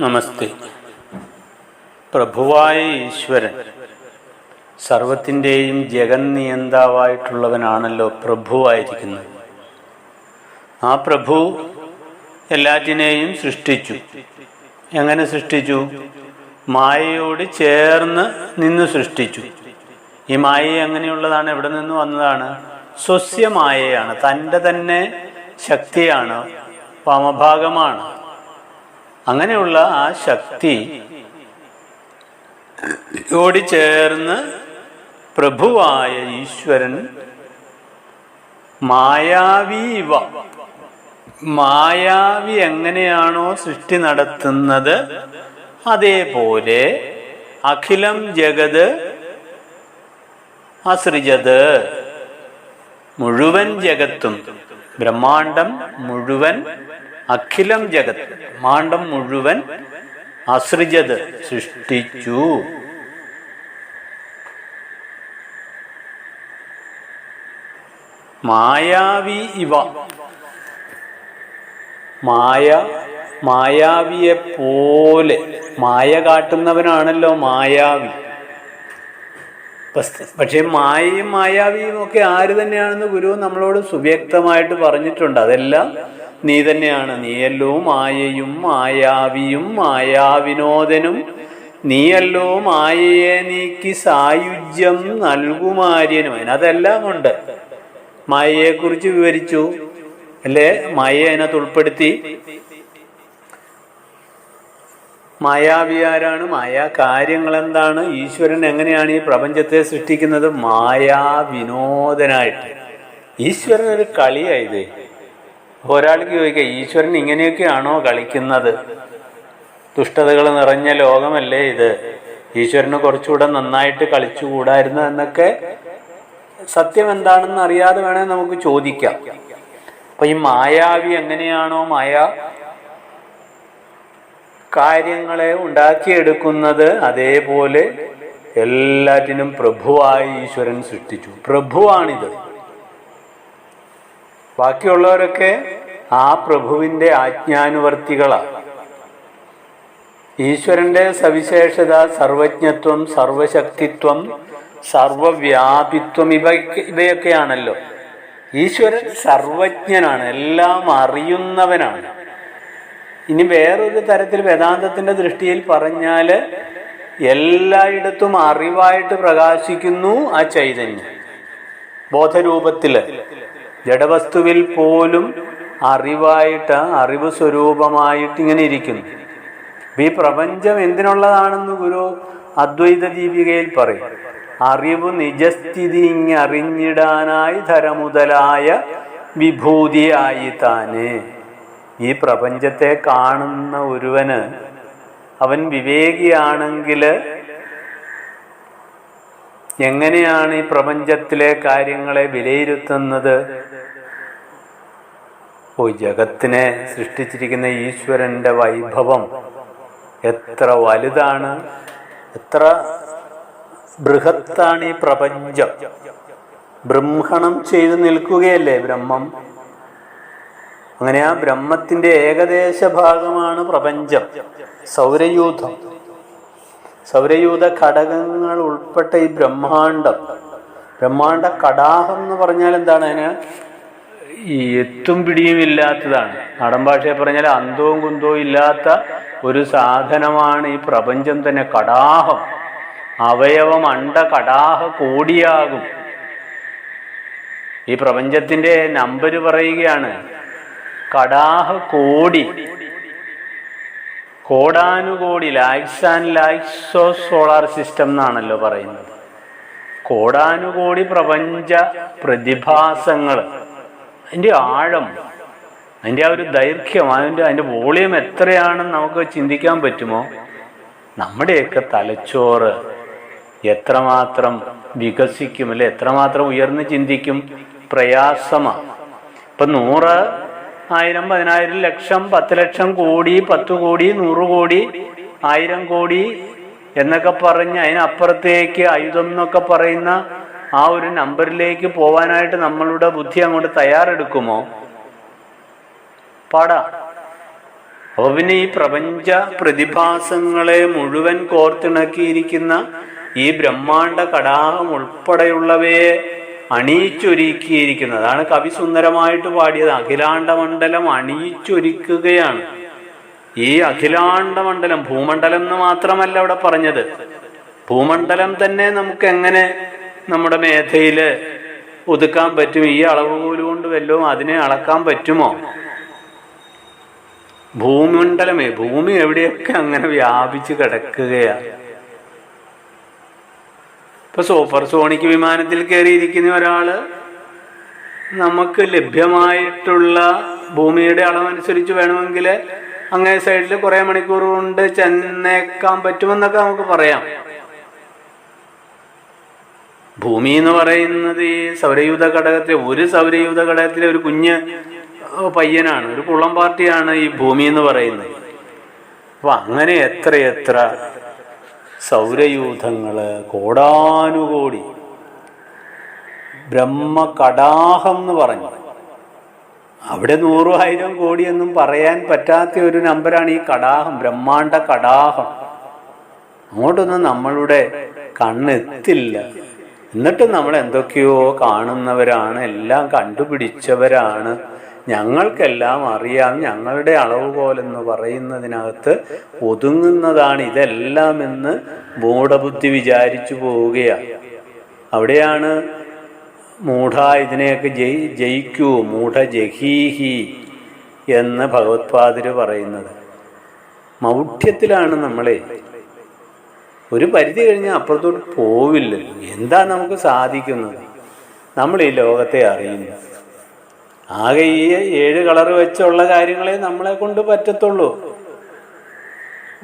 നമസ്തേ. പ്രഭുവായ ഈശ്വരൻ സർവത്തിന്റെയും ജഗന്നിയന്താവായിട്ടുള്ളവനാണല്ലോ പ്രഭുവായിരിക്കുന്നത് ആ പ്രഭു എല്ലാറ്റിനെയും സൃഷ്ടിച്ചു. എങ്ങനെ സൃഷ്ടിച്ചു? മായയോട് ചേർന്ന് നിന്ന് സൃഷ്ടിച്ചു. ഈ മായ എങ്ങനെയുള്ളതാണ്? എവിടെ നിന്ന് വന്നതാണ്? സ്വസ്യമായയാണ് തന്റെ തന്നെ ശക്തിയാണ് വാമഭാഗമാണ്. അങ്ങനെയുള്ള ആ ശക്തി ഓടിച്ചേർന്ന് ചേർന്ന് പ്രഭുവായ ഈശ്വരൻ മായാവീവ. മായാവി എങ്ങനെയാണോ സൃഷ്ടി നടത്തുന്നത്? അതേപോലെ അഖിലം ജഗത് അസൃജത് മുഴുവൻ ജഗത്തും. ബ്രഹ്മാണ്ടം മുഴുവൻ അഖിലം ജഗത് മാണ്ഡം മുഴുവൻ അസൃജത് സൃഷ്ടിച്ചു. മായാവി ഇവ. മായ മായാവിയെ പോലെ. മായ കാട്ടുന്നവനാണല്ലോ മായാവി. പക്ഷേ മായയും മായാവിയും ഒക്കെ ആര് തന്നെയാണെന്ന് ഗുരു നമ്മളോട് സുവ്യക്തമായിട്ട് പറഞ്ഞിട്ടുണ്ട്. അതെല്ലാം നീ തന്നെയാണ് നീയല്ലോ മായയും മായാവിയും മായാവിനോദനും നീയല്ലോ മായയെ നീക്കി സായുജ്യം നൽകുമാര്യനും. അതിനതെല്ലാം ഉണ്ട്. മായയെക്കുറിച്ച് വിവരിച്ചു. അല്ലേ? മായയെ അതിനകത്ത് ഉൾപ്പെടുത്തി. മായാവിയാരാണ് മായ കാര്യങ്ങൾ എന്താണ് ഈശ്വരൻ എങ്ങനെയാണ് ഈ പ്രപഞ്ചത്തെ സൃഷ്ടിക്കുന്നത്? മായാവിനോദനായിട്ട്. ഈശ്വരൻ ഒരു കളിയായത് ഒരാൾക്ക് ചോദിക്കാം ഈശ്വരൻ ഇങ്ങനെയൊക്കെയാണോ കളിക്കുന്നത്? ദുഷ്ടതകൾ നിറഞ്ഞ ലോകമല്ലേ ഇത്? ഈശ്വരന് കുറച്ചുകൂടെ നന്നായിട്ട് കളിച്ചുകൂടായിരുന്നു എന്നൊക്കെ സത്യം എന്താണെന്ന് അറിയാതെ വേണേൽ നമുക്ക് ചോദിക്കാം. അപ്പൊ ഈ മായാവി എങ്ങനെയാണോ മായ കാര്യങ്ങളെ ഉണ്ടാക്കിയെടുക്കുന്നത് അതേപോലെ എല്ലാറ്റിനും പ്രഭുവായി ഈശ്വരൻ സൃഷ്ടിച്ചു. പ്രഭുവാണിത്. ബാക്കിയുള്ളവരൊക്കെ ആ പ്രഭുവിന്റെ ആജ്ഞാനുവർത്തികളാണ് ഈശ്വരന്റെ സവിശേഷത സർവജ്ഞത്വം സർവശക്തിത്വം സർവവ്യാപിത്വം ഇവ ഇവയൊക്കെയാണല്ലോ. ഈശ്വരൻ സർവജ്ഞനാണ് എല്ലാം അറിയുന്നവനാണ്. ഇനി വേറൊരു തരത്തിൽ വേദാന്തത്തിന്റെ ദൃഷ്ടിയിൽ പറഞ്ഞാൽ എല്ലായിടത്തും അറിവായിട്ട് പ്രകാശിക്കുന്നു ആ ചൈതന്യം. ബോധരൂപത്തിൽ ജഡവസ്തുവിൽ പോലും അറിവായിട്ട് അറിവ് സ്വരൂപമായിട്ട് ഇങ്ങനെ ഇരിക്കുന്നു. അപ്പം ഈ പ്രപഞ്ചം എന്തിനുള്ളതാണെന്ന് ഗുരു അദ്വൈത ദീപികയിൽ പറയും. അറിവ് നിജസ്ഥിതി ഇങ്ങറിഞ്ഞിടാനായി ധരമുതലായ വിഭൂതിയായി താനെ ഈ പ്രപഞ്ചത്തെ കാണുന്ന ഒരുവന് അവൻ വിവേകിയാണെങ്കിൽ എങ്ങനെയാണ് ഈ പ്രപഞ്ചത്തിലെ കാര്യങ്ങളെ വിലയിരുത്തുന്നത്? ഓ ജഗത്തിനെ സൃഷ്ടിച്ചിരിക്കുന്ന ഈശ്വരന്റെ വൈഭവം എത്ര വലുതാണ് എത്ര ബൃഹത്താണ് ഈ പ്രപഞ്ചം. ബ്രഹ്മണം ചെയ്തു നിൽക്കുകയല്ലേ ബ്രഹ്മം? അങ്ങനെ ആ ബ്രഹ്മത്തിന്റെ ഏകദേശ ഭാഗമാണ് പ്രപഞ്ചം. സൗരയൂഥം. സൗരയൂഥ ഘടകങ്ങൾ ഉൾപ്പെട്ട ഈ ബ്രഹ്മാണ്ടം ബ്രഹ്മാണ്ട കടാഹം എന്ന് പറഞ്ഞാൽ എന്താണ് അതിന്? ഈ എത്തും പിടിയും ഇല്ലാത്തതാണ്. നാടൻ ഭാഷയെ പറഞ്ഞാൽ അന്തവും കുന്തവും ഇല്ലാത്ത ഒരു സാധനമാണ് ഈ പ്രപഞ്ചം തന്നെ. കടാഹം. അവയവം അണ്ട കടാഹ കോടിയാകും. ഈ പ്രപഞ്ചത്തിന്റെ നമ്പർ പറയുകയാണ്. കടാഹ കോടി. കോടാനുകോടി lakhs and lakhs solar system എന്നാണല്ലോ പറയുന്നത്. കോടാനുകോടി പ്രപഞ്ച പ്രതിഭാസങ്ങൾ അതിന്റെ ആഴം അതിന്റെ ആ ഒരു ദൈർഘ്യം അതിന്റെ അതിന്റെ വോളിയം എത്രയാണെന്ന് നമുക്ക് ചിന്തിക്കാൻ പറ്റുമോ? നമ്മുടെയൊക്കെ തലച്ചോറ് എത്രമാത്രം വികസിക്കും അല്ലെ എത്രമാത്രം ഉയർന്ന് ചിന്തിക്കും? പ്രയാസമാണ് ഇപ്പം നൂറ് ആയിരം പതിനായിരം ലക്ഷം പത്ത് ലക്ഷം കോടി പത്ത് കോടി നൂറ് കോടി ആയിരം കോടി എന്നൊക്കെ പറഞ്ഞ് അതിനപ്പുറത്തേക്ക് ആയുധം എന്നൊക്കെ പറയുന്ന ആ ഒരു നമ്പറിലേക്ക് പോവാനായിട്ട് നമ്മളുടെ ബുദ്ധി അങ്ങോട്ട് തയ്യാറെടുക്കുമോ? പാടാ. അപ്പോൾ പിന്നെ ഈ പ്രപഞ്ച പ്രതിഭാസങ്ങളെ മുഴുവൻ കോർത്തിണക്കിയിരിക്കുന്ന ഈ ബ്രഹ്മാണ്ട കടാഹം ഉൾപ്പെടെയുള്ളവയെ അണിയിച്ചൊരുക്കിയിരിക്കുന്നതാണ് കവി സുന്ദരമായിട്ട് പാടിയത്. അഖിലാണ്ട മണ്ഡലം അണിയിച്ചൊരുക്കുകയാണ്. ഈ അഖിലാണ്ട മണ്ഡലം ഭൂമണ്ഡലം എന്ന് മാത്രമല്ല അവിടെ പറഞ്ഞത്. ഭൂമണ്ഡലം തന്നെ നമുക്ക് എങ്ങനെ നമ്മുടെ മേധയിൽ ഒതുക്കാൻ പറ്റും. ഈ അളവുകോൽ കൊണ്ട് വല്ലതും അതിനെ അളക്കാൻ പറ്റുമോ? ഭൂമിമണ്ഡലമേ ഭൂമി എവിടെയൊക്കെ അങ്ങനെ വ്യാപിച്ച് കിടക്കുകയാണ് ഇപ്പൊ സൂപ്പർ സോണിക് വിമാനത്തിൽ കയറിയിരിക്കുന്ന ഒരാൾ നമുക്ക് ലഭ്യമായിട്ടുള്ള ഭൂമിയുടെ അളവനുസരിച്ച് വേണമെങ്കിൽ അങ്ങനെ സൈഡിൽ കുറേ മണിക്കൂർ കൊണ്ട് ചെന്നേക്കാൻ പറ്റുമെന്നൊക്കെ നമുക്ക് പറയാം. ഭൂമി എന്ന് പറയുന്നത് ഈ സൗരയൂഥ ഘടകത്തിലെ ഒരു സൗരയൂഥ ഘടകത്തിലെ ഒരു കുഞ്ഞ് പയ്യനാണ് ഒരു കുളം പാർട്ടിയാണ് ഈ ഭൂമി എന്ന് പറയുന്നത്. അപ്പൊ അങ്ങനെ എത്ര എത്ര സൗരയൂഥങ്ങൾ കോടാനുകോടി ബ്രഹ്മകടാഹം എന്ന് പറഞ്ഞു. അവിടെ നൂറായിരം കോടി കോടിയൊന്നും പറയാൻ പറ്റാത്ത ഒരു നമ്പറാണ് ഈ കടാഹം ബ്രഹ്മാണ്ട കടാഹം. അങ്ങോട്ടൊന്നും നമ്മളുടെ കണ്ണെത്തില്ല. എന്നിട്ടും നമ്മൾ എന്തൊക്കെയോ കാണുന്നവരാണ് എല്ലാം കണ്ടുപിടിച്ചവരാണ്. ഞങ്ങൾക്കെല്ലാം അറിയാം ഞങ്ങളുടെ അളവ് പോലെന്ന് പറയുന്നതിനകത്ത് ഒതുങ്ങുന്നതാണ് ഇതെല്ലാം എന്ന് മൂഢബുദ്ധി വിചാരിച്ചു പോവുകയാണ് അവിടെയാണ് മൂഢ ഇതിനെയൊക്കെ ജയി ജയിക്കൂ മൂഢ ജഹീഹി എന്ന് ഭഗവത്പാദര് പറയുന്നത്. മൗഢ്യത്തിലാണ് നമ്മളെ ഒരു പരിധി കഴിഞ്ഞാൽ അപ്പുറത്തോട്ട് പോവില്ലല്ലോ. എന്താ നമുക്ക് സാധിക്കുന്നത്? നമ്മൾ ഈ ലോകത്തെ അറിയുന്നു. ആകെ ഈ ഏഴ് കളർ വെച്ചുള്ള കാര്യങ്ങളെ നമ്മളെ കൊണ്ട് പറ്റത്തുള്ളൂ.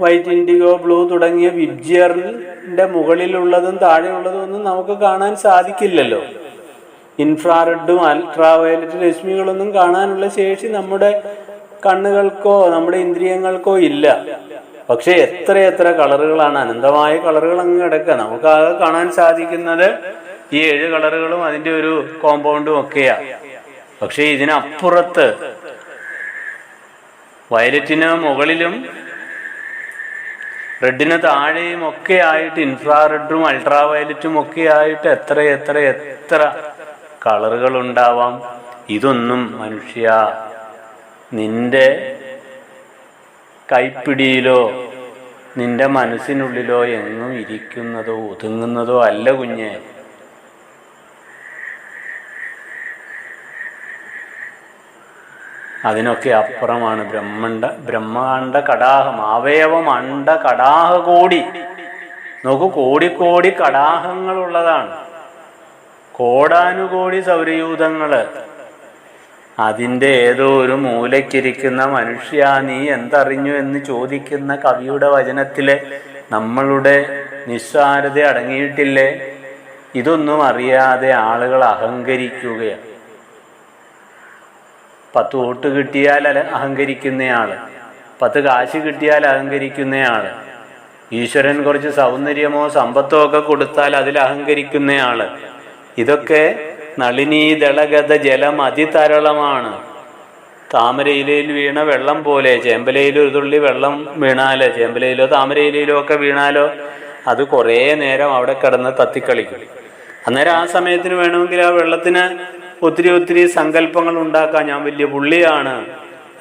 വൈറ്റ് ഇൻഡിഗോ ബ്ലൂ തുടങ്ങിയ വിബ്ജിയറിന്റെ മുകളിലുള്ളതും താഴെയുള്ളതും ഒന്നും നമുക്ക് കാണാൻ സാധിക്കില്ലല്ലോ. ഇൻഫ്രാറെഡും അൾട്രാവയലറ്റ് രശ്മികളൊന്നും കാണാനുള്ള ശേഷി നമ്മുടെ കണ്ണുകൾക്കോ നമ്മുടെ ഇന്ദ്രിയങ്ങൾക്കോ ഇല്ല. പക്ഷെ എത്ര എത്ര കളറുകളാണ് അനന്തമായ കളറുകൾ അങ്ങ് കിടക്കുക. നമുക്ക് ആകെ കാണാൻ സാധിക്കുന്നത് ഈ ഏഴ് കളറുകളും അതിന്റെ ഒരു കോമ്പൗണ്ടും ഒക്കെയാ. പക്ഷെ ഇതിനപ്പുറത്ത് വയലറ്റിന് മുകളിലും റെഡിന് താഴെയും ഒക്കെ ആയിട്ട് ഇൻഫ്രാറെഡും അൾട്രാ വയലറ്റും ഒക്കെ ആയിട്ട് എത്ര എത്ര എത്ര കളറുകൾ ഉണ്ടാവാം. ഇതൊന്നും മനുഷ്യ നിന്റെ കൈപ്പിടിയിലോ നിന്റെ മനസ്സിനുള്ളിലോ എങ്ങും ഇരിക്കുന്നതോ ഒതുങ്ങുന്നതോ അല്ല കുഞ്ഞെ. അതിനൊക്കെ അപ്പുറമാണ് ബ്രഹ്മണ്ട ബ്രഹ്മാണ്ട കടാഹം അവയവം അണ്ട കടാഹ കോടി. നോക്കൂ കോടിക്കോടി കടാഹങ്ങളുള്ളതാണ്. കോടാനുകോടി സൗരയൂഥങ്ങൾ. അതിന്റെ ഏതോ ഒരു മൂലയ്ക്കിരിക്കുന്ന മനുഷ്യ നീ എന്തറിഞ്ഞു എന്ന് ചോദിക്കുന്ന കവിയുടെ വചനത്തിലെ നമ്മളുടെ നിസ്സാരത അടങ്ങിയിട്ടില്ലേ? ഇതൊന്നും അറിയാതെ ആളുകൾ അഹങ്കരിക്കുകയാണ്. പത്ത് വോട്ട് കിട്ടിയാൽ അഹങ്കരിക്കുന്നയാൾ പത്ത് കാശ് കിട്ടിയാൽ അഹങ്കരിക്കുന്നയാൾ ഈശ്വരൻ കുറച്ച് സൗന്ദര്യമോ സമ്പത്തോ ഒക്കെ കൊടുത്താൽ അതിൽ അഹങ്കരിക്കുന്നയാൾ. ഇതൊക്കെ നളിനീ ദളഗത ജലം അതിതരളമാണ്. താമരയിലയിൽ വീണ വെള്ളം പോലെ ചേമ്പലയിൽ ഒരു തുള്ളി വെള്ളം വീണാലോ ചേമ്പലയിലോ താമരയിലയിലോ ഒക്കെ വീണാലോ അത് കുറേ നേരം അവിടെ കിടന്ന് തത്തിക്കളിക്കും. അന്നേരം ആ സമയത്തിന് വേണമെങ്കിൽ ആ വെള്ളത്തിന് ഒത്തിരി ഒത്തിരി സങ്കല്പങ്ങൾ ഉണ്ടാക്കാം. ഞാൻ വലിയ പുള്ളിയാണ്.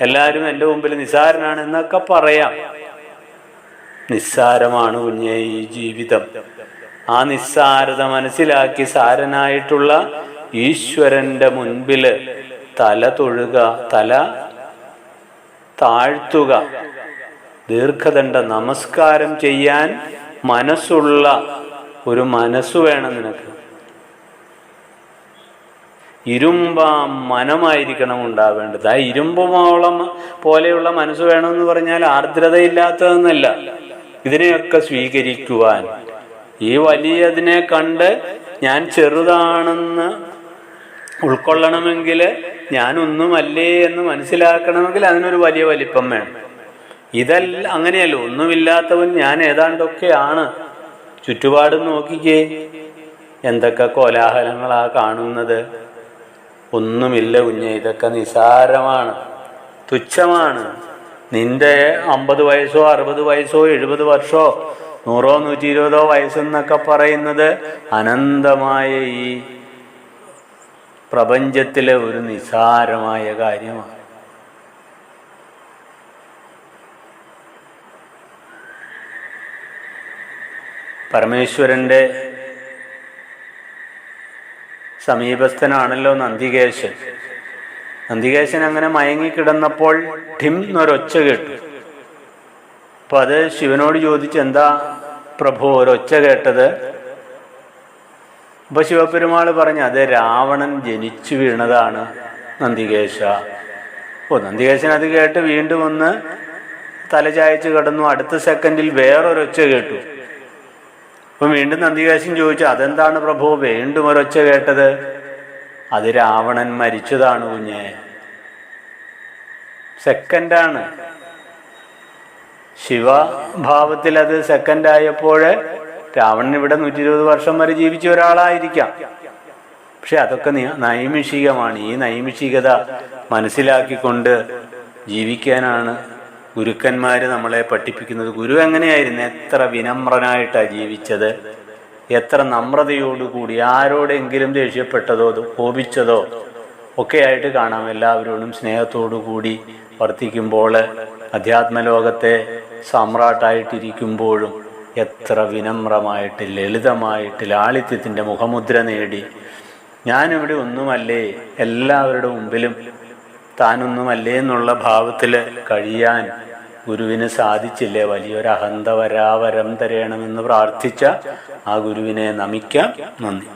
എല്ലാവരും എന്റെ മുമ്പിൽ നിസ്സാരനാണ് എന്നൊക്കെ പറയാം. നിസ്സാരമാണ് കുഞ്ഞേ ഈ ജീവിതം. ആ നിസ്സാരത മനസ്സിലാക്കി സാരനായിട്ടുള്ള ഈശ്വരന്റെ മുൻപിൽ തല തൊഴുക തല താഴ്ത്തുക ദീർഘദണ്ഡ നമസ്കാരം ചെയ്യാൻ മനസ്സുള്ള ഒരു മനസ്സ് വേണം നിനക്ക്. ഇരുമ്പാം മനമായിരിക്കണം ഉണ്ടാവേണ്ടത്. ആ ഇരുമ്പുമോളം പോലെയുള്ള മനസ്സ് വേണമെന്ന് പറഞ്ഞാൽ ആർദ്രതയില്ലാത്തതെന്നല്ല. ഇതിനെയൊക്കെ സ്വീകരിക്കുവാൻ. ഈ വലിയതിനെ കണ്ട് ഞാൻ ചെറുതാണെന്ന് ഉൾക്കൊള്ളണമെങ്കിൽ ഞാനൊന്നുമല്ലേ എന്ന് മനസ്സിലാക്കണമെങ്കിൽ അതിനൊരു വലിയ വലിപ്പം വേണം. ഇതല്ല അങ്ങനെയല്ല ഒന്നുമില്ലാത്തവൻ ഞാൻ ഏതാണ്ടൊക്കെയാണ്. ചുറ്റുപാട് നോക്കിക്കേ എന്തൊക്കെ കോലാഹലങ്ങളാ കാണുന്നത്. ഒന്നുമില്ല കുഞ്ഞെ ഇതൊക്കെ നിസാരമാണ് തുച്ഛമാണ്. നിന്റെ അമ്പത് വയസ്സോ അറുപത് വയസ്സോ എഴുപത് വർഷമോ നൂറോ നൂറ്റി ഇരുപതോ വയസ്സെന്നൊക്കെ പറയുന്നത് അനന്തമായ ഈ പ്രപഞ്ചത്തിലെ ഒരു നിസാരമായ കാര്യമാണ്. പരമേശ്വരന്റെ സമീപസ്ഥനാണല്ലോ നന്ദികേശൻ. നന്ദികേശൻ അങ്ങനെ മയങ്ങിക്കിടന്നപ്പോൾ ഠിം എന്നൊരൊച്ച കേട്ടു. അപ്പൊ അത് ശിവനോട് ചോദിച്ചു എന്താ പ്രഭു ഒരൊച്ച കേട്ടത്? അപ്പൊ ശിവപെരുമാൾ പറഞ്ഞു അത് രാവണൻ ജനിച്ചു വീണതാണ് നന്ദികേശ. ഓ നന്ദികേശൻ അത് കേട്ട് വീണ്ടും ഒന്ന് തലചായച്ച് കിടന്നു. അടുത്ത സെക്കൻഡിൽ വേറൊരൊച്ച കേട്ടു. അപ്പൊ വീണ്ടും നന്ദികേശൻ ചോദിച്ചു അതെന്താണ് പ്രഭു? വീണ്ടും ഒരൊച്ച കേട്ടത്. അത് രാവണൻ മരിച്ചതാണ് കുഞ്ഞെ. സെക്കൻഡാണ് ശിവഭാവത്തിൽ അത് സെക്കൻഡായപ്പോൾ രാവണൻ ഇവിടെ നൂറ്റി ഇരുപത് വർഷം വരെ ജീവിച്ച ഒരാളായിരിക്കാം. പക്ഷെ അതൊക്കെ നൈമിഷികമാണ്. ഈ നൈമിഷികത മനസ്സിലാക്കിക്കൊണ്ട് ജീവിക്കാനാണ് ഗുരുക്കന്മാർ നമ്മളെ പഠിപ്പിക്കുന്നത്. ഗുരു എങ്ങനെയായിരുന്നു? എത്ര വിനമ്രനായിട്ടാണ് ജീവിച്ചത്? എത്ര നമ്രതയോടുകൂടി ആരോടെങ്കിലും ദേഷ്യപ്പെട്ടതോ കോപിച്ചതോ ഒക്കെ ആയിട്ട് കാണാം. എല്ലാവരോടും സ്നേഹത്തോടു കൂടി വർത്തിക്കുമ്പോൾ അധ്യാത്മലോകത്തെ സാമ്രാട്ടായിട്ടിരിക്കുമ്പോഴും എത്ര വിനമ്രമായിട്ട് ലളിതമായിട്ട് ലാളിത്യത്തിന്റെ മുഖമുദ്ര നേടി. ഞാനിവിടെ ഒന്നുമല്ലേ എല്ലാവരുടെ മുമ്പിലും താനൊന്നുമല്ലേ എന്നുള്ള ഭാവത്തിൽ കഴിയാൻ ഗുരുവിന് സാധിച്ചില്ലേ? വലിയൊരു അഹന്തവരാവരം തരയണമെന്ന് പ്രാർത്ഥിച്ച ആ ഗുരുവിനെ നമിക്കാം. നന്ദി.